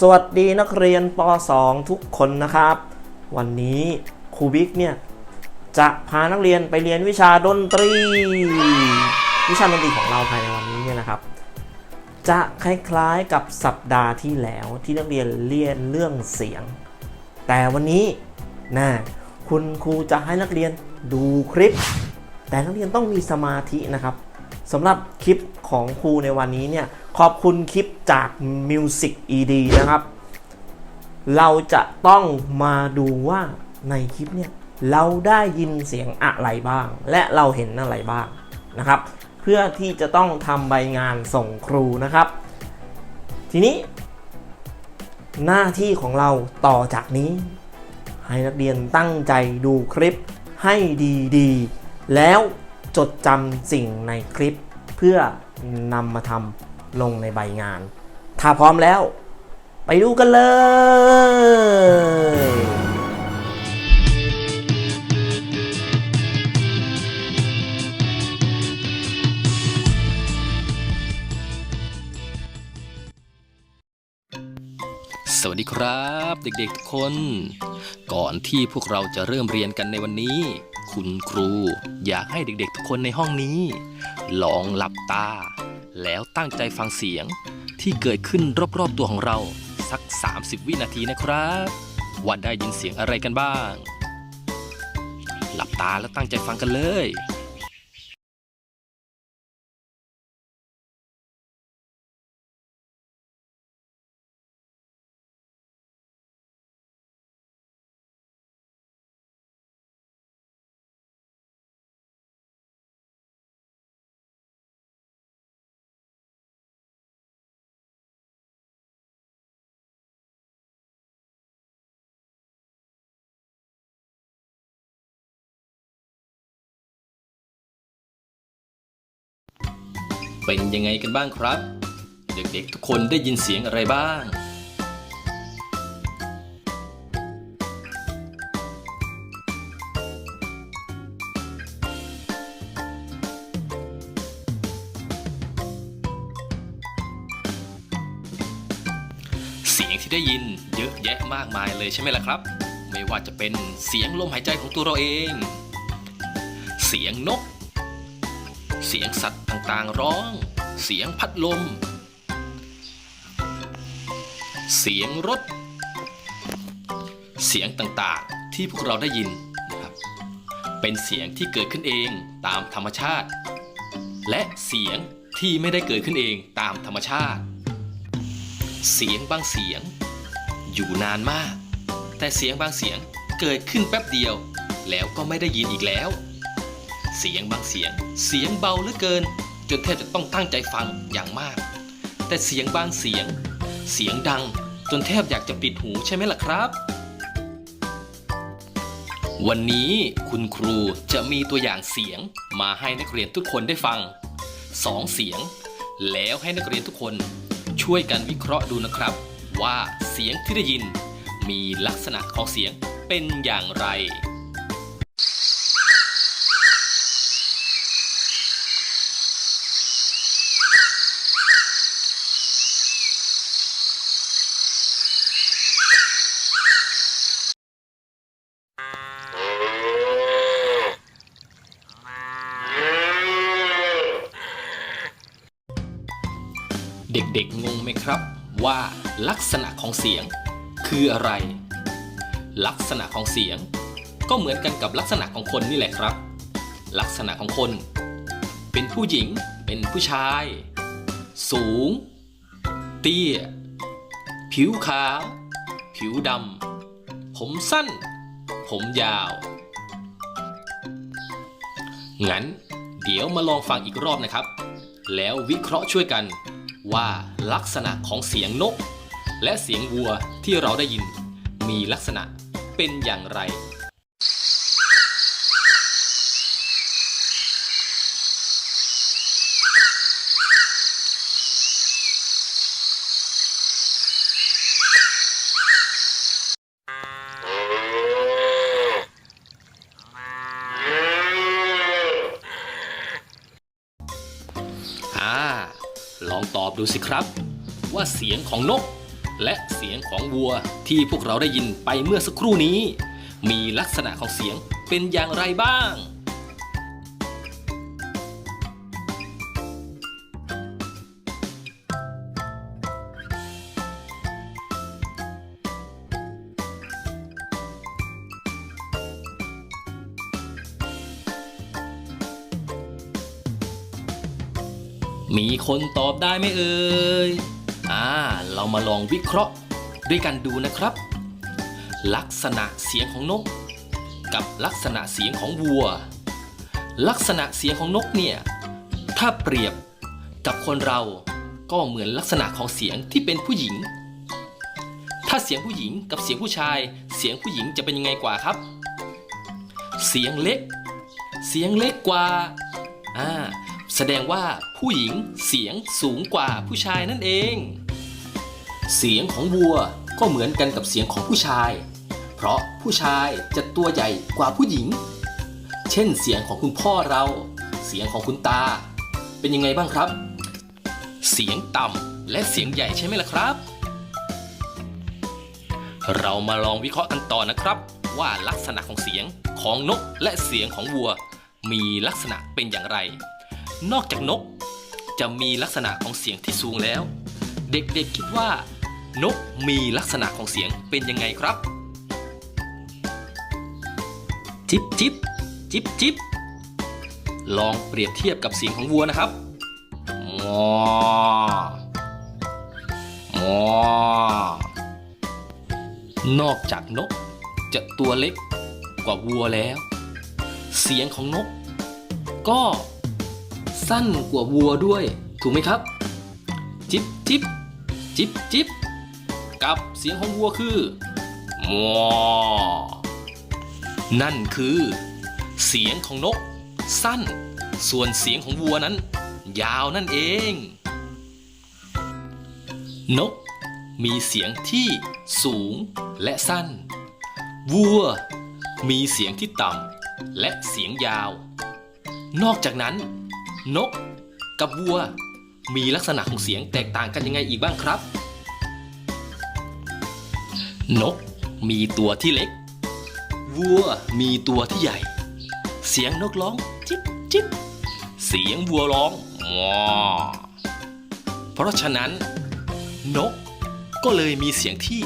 สวัสดีนักเรียนป .2 ทุกคนนะครับ วันนี้ครูบิ๊กเนี่ย จะพานักเรียนไปเรียนวิชาดนตรี วิชาดนตรีของเราภายในวันนี้เนี่ยนะครับ จะคล้ายๆกับสัปดาห์ที่แล้วที่นักเรียนเรียนเรื่องเสียง แต่วันนี้นะคุณครูจะให้นักเรียนดูคลิป แต่นักเรียนต้องมีสมาธินะครับสำหรับคลิปของครูในวันนี้เนี่ย ขอบคุณคลิปจาก Music ED นะครับ เราจะต้องมาดูว่าในคลิปเนี่ย เราได้ยินเสียงอะไรบ้าง และเราเห็นอะไรบ้างนะครับ เพื่อที่จะต้องทำใบงานส่งครูนะครับ ทีนี้ หน้าที่ของเราต่อจากนี้ ให้นักเรียนตั้งใจดูคลิปให้ดีๆ แล้วจดจำสิ่งในคลิปเพื่อนำมาทำ ลงในใบงาน ถ้าพร้อมแล้ว ไปดูกันเลยสวัสดีครับเด็กๆทุกคน ก่อนที่พวกเราจะเริ่มเรียนกันในวันนี้ คุณครูอยากให้เด็กๆทุกคนในห้องนี้ ลองหลับตา แล้วตั้งใจฟังเสียงที่เกิดขึ้นรอบๆตัวของเราสัก 30 วินาทีนะครับ ว่าได้ยินเสียงอะไรกันบ้าง หลับตาแล้วตั้งใจฟังกันเลย เป็นยังไงกันบ้างครับ เด็กๆทุกคนได้ยินเสียงอะไรบ้าง เสียงที่ได้ยินเยอะแยะมากมายเลยใช่ไหมล่ะครับ ไม่ว่าจะเป็นเสียงลมหายใจของตัวเราเอง เสียงนก เสียงสัตว์ ต่างๆร้อง เสียงพัดลม เสียงรถ เสียงต่างๆที่พวกเราได้ยินนะครับ เป็นเสียงที่เกิดขึ้นเองตามธรรมชาติ และเสียงที่ไม่ได้เกิดขึ้นเองตามธรรมชาติ เสียงบางเสียง อยู่นานมาก แต่เสียงบางเสียงเกิดขึ้นแป๊บเดียว แล้วก็ไม่ได้ยินอีกแล้ว เสียงบางเสียง เสียงเบาเหลือเกิน จนแทบจะต้องตั้งใจฟังอย่างมาก แต่เสียงบางเสียง เสียงดังจนแทบอยากจะปิดหูใช่ไหมล่ะครับ วันนี้คุณครูจะมีตัวอย่างเสียงมาให้นักเรียนทุกคนได้ฟังสองเสียง แล้วให้นักเรียนทุกคนช่วยกันวิเคราะห์ดูนะครับ ว่าเสียงที่ได้ยินมีลักษณะของเสียงเป็นอย่างไร เด็กๆงงไหมครับ ว่าลักษณะของเสียง คืออะไร ลักษณะของเสียง ก็เหมือนกันกับลักษณะของคนนี่แหละครับ ลักษณะของคน เป็นผู้หญิง เป็นผู้ชาย สูง เตี้ย ผิวขาว ผิวดำ ผมสั้น ผมยาว งั้น เดี๋ยวมาลองฟังอีกรอบนะครับ แล้ววิเคราะห์ช่วยกัน ว่าลักษณะของเสียงนก และเสียงวัวที่เราได้ยิน มีลักษณะเป็นอย่างไร ดูสิครับ ว่าเสียงของนก และเสียงของวัวที่พวกเราได้ยินไปเมื่อสักครู่นี้ มีลักษณะของเสียงเป็นอย่างไรบ้าง มีคนตอบได้ไหมเอ่ย อ่า เรามาลองวิเคราะห์ด้วยกันดูนะครับ ลักษณะเสียงของนก กับลักษณะเสียงของวัว ลักษณะเสียงของนกเนี่ย ถ้าเปรียบกับคนเราก็เหมือนลักษณะของเสียงที่เป็นผู้หญิง ถ้าเสียงผู้หญิงกับเสียงผู้ชาย เสียงผู้หญิงจะเป็นยังไงกว่าครับ เสียงเล็ก เสียงเล็กกว่า อ่า แสดงว่าผู้หญิงเสียงสูงกว่าผู้ชายนั่นเอง เสียงของวัวก็เหมือนกันกับเสียงของผู้ชาย เพราะผู้ชายจะตัวใหญ่กว่าผู้หญิง เช่นเสียงของคุณพ่อเรา เสียงของคุณตา เป็นยังไงบ้างครับ เสียงต่ำและเสียงใหญ่ใช่ไหมล่ะครับ เรามาลองวิเคราะห์กันต่อนะครับ ว่าลักษณะของเสียงของนกและเสียงของวัว มีลักษณะเป็นอย่างไร นอกจากนก จะมีลักษณะของเสียงที่สูงแล้ว เด็กๆคิดว่า นกมีลักษณะของเสียงเป็นยังไงครับ จิบจิบจิบจิบลองเปรียบเทียบกับเสียงของวัวนะครับงองอนอกจากนกจะตัวเล็กกว่าวัวแล้ว เสียงของนก ก็ สั้นกว่าวัวด้วย ถูกไหมครับ จิบจิบจิบจิบกับเสียงของวัวคือมอนั่นคือ เสียงของนก สั้น ส่วนเสียงของวัวนั้น ยาวนั่นเอง นกมีเสียงที่สูงและสั้น วัวมีเสียงที่ต่ำและเสียงยาว นอกจากนั้น นก กับวัว มีลักษณะของเสียงแตกต่างกันยังไงอีกบ้างครับ นกมีตัวที่เล็ก วัวมีตัวที่ใหญ่ เสียงนกร้อง จิ๊บจิ๊บเสียงวัวร้องมอเพราะฉะนั้น นกก็เลยมีเสียงที่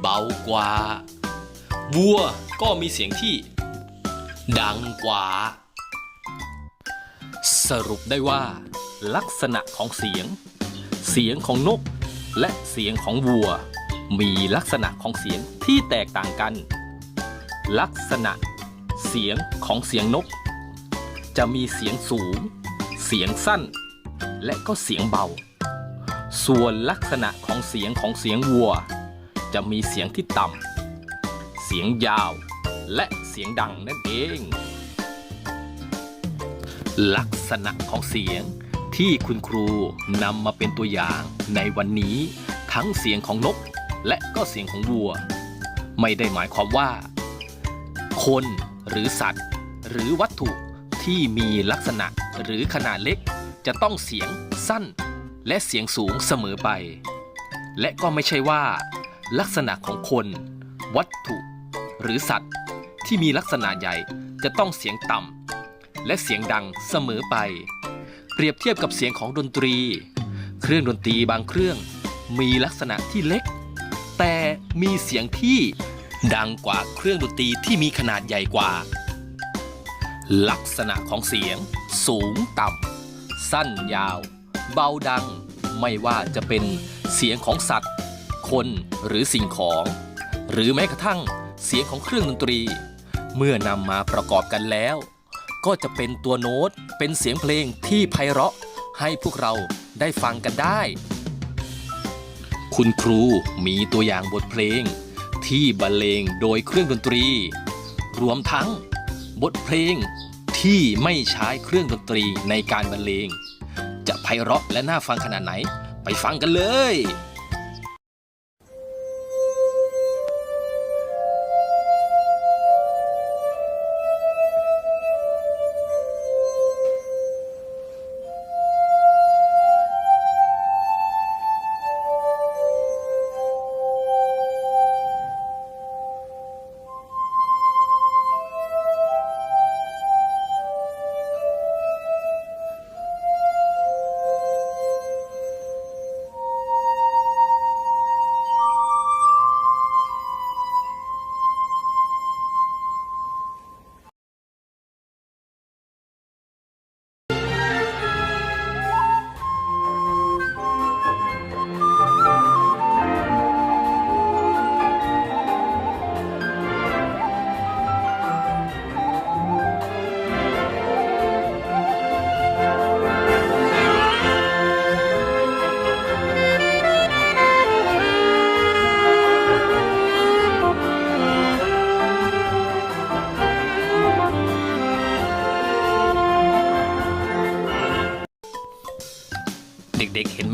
เบากว่า วัวก็มีเสียงที่ดังกว่า สรุปได้ว่า ลักษณะของเสียง เสียงของนก และเสียงของวัว มีลักษณะของเสียงที่แตกต่างกัน ลักษณะ เสียงของเสียงนก จะมีเสียงสูง เสียงสั้น และก็เสียงเบา ส่วนลักษณะของเสียงของเสียงวัว จะมีเสียงที่ต่ำเสียงยาว และเสียงดังนั่นเอง ลักษณะของเสียง ที่คุณครูนำมาเป็นตัวอย่างในวันนี้ ทั้งเสียงของนก และก็เสียงของวัว ไม่ได้หมายความว่า คนหรือสัตว์ หรือวัตถุที่มีลักษณะหรือขนาดเล็ก จะต้องเสียงสั้น และเสียงสูงเสมอไป และก็ไม่ใช่ว่า ลักษณะของคน วัตถุ หรือสัตว์ ที่มีลักษณะใหญ่จะต้องเสียงต่ำ และเสียงดังเสมอไป เปรียบเทียบกับเสียงของดนตรี เครื่องดนตรีบางเครื่อง มีลักษณะที่เล็ก แต่มีเสียงที่ดังกว่าเครื่องดนตรีที่มีขนาดใหญ่กว่า ลักษณะของเสียง สูงต่ำสั้นยาว เบาดัง ไม่ว่าจะเป็นเสียงของสัตว์ คนหรือสิ่งของ หรือแม้กระทั่งเสียงของเครื่องดนตรี เมื่อนำมาประกอบกันแล้ว ก็จะเป็นตัวโน้ต เป็นเสียงเพลงที่ไพเราะ ให้พวกเราได้ฟังกันได้ คุณครูมีตัวอย่างบทเพลง ที่บรรเลงโดยเครื่องดนตรี รวมทั้งบทเพลงที่ไม่ใช้เครื่องดนตรีในการบรรเลง จะไพเราะและน่าฟังขนาดไหน ไปฟังกันเลย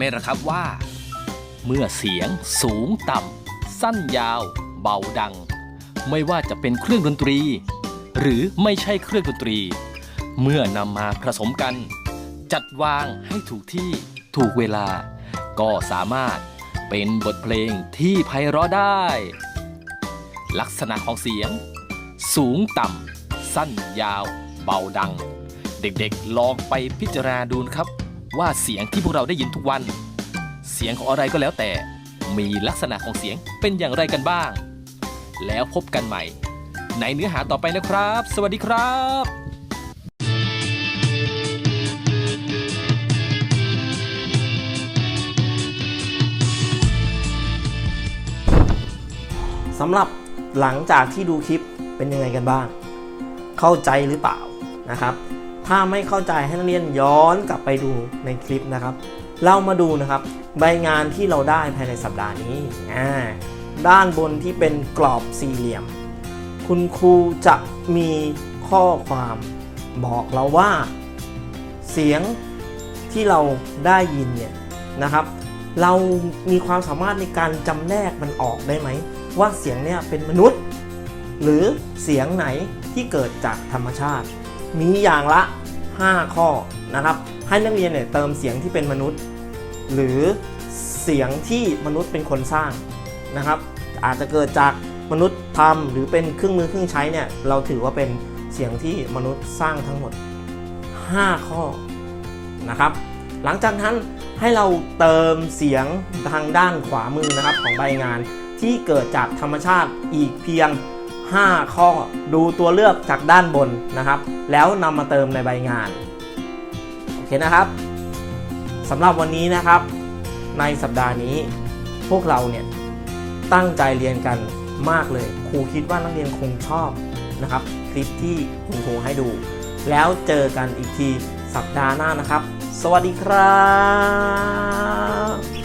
มล่ะครับว่า เมื่อเสียงสูงต่ำ สั้นยาว เบาดัง ไม่ว่าจะเป็นเครื่องดนตรี หรือไม่ใช่เครื่องดนตรี เมื่อนำมาผสมกัน จัดวางให้ถูกที่ถูกเวลา ก็สามารถเป็นบทเพลงที่ไพเราะได้ ลักษณะของเสียง สูงต่ำ สั้นยาว เบาดัง เด็กๆลองไปพิจารณาดูนะครับ ว่าเสียงที่พวกเราได้ยินทุกวัน เสียงของอะไรก็แล้วแต่ มีลักษณะของเสียงเป็นอย่างไรกันบ้าง แล้วพบกันใหม่ ในเนื้อหาต่อไปนะครับ สวัสดีครับสำหรับหลังจากที่ดูคลิปเป็นยังไงกันบ้าง เข้าใจหรือเปล่านะครับ ถ้าไม่เข้าใจให้นักเรียนย้อนกลับไปดูในคลิปนะครับ เรามาดูนะครับ ใบงานที่เราได้ภายในสัปดาห์นี้ ด้านบนที่เป็นกรอบสี่เหลี่ยม คุณครูจะมีข้อความบอกเราว่า เสียงที่เราได้ยินเนี่ยนะครับ เรามีความสามารถในการจำแนกมันออกได้ไหม ว่าเสียงเนี่ยเป็นมนุษย์ หรือเสียงไหนที่เกิดจากธรรมชาติ มีอย่างละ 5 ข้อนะครับ ให้นักเรียนเนี่ยเติมเสียงที่เป็นมนุษย์ หรือเสียงที่มนุษย์เป็นคนสร้างนะครับ อาจจะเกิดจากมนุษย์ทำหรือเป็นเครื่องมือเครื่องใช้เนี่ยเราถือว่าเป็นเสียงที่มนุษย์สร้างทั้งหมด 5 ข้อนะครับ หลังจากนั้นให้เราเติมเสียงทางด้านขวามือนะครับของใบงานที่เกิดจากธรรมชาติอีกเพียง 5 ข้อดูตัวเลือกจากด้านบนนะครับ แล้วนำมาเติมในใบงาน โอเคนะครับสำหรับวันนี้นะครับ ในสัปดาห์นี้พวกเราเนี่ยตั้งใจเรียนกันมากเลย ครูคิดว่านักเรียนคงชอบนะครับ คลิปที่คุณครูให้ดู แล้วเจอกันอีกทีสัปดาห์หน้านะครับ สวัสดีครับ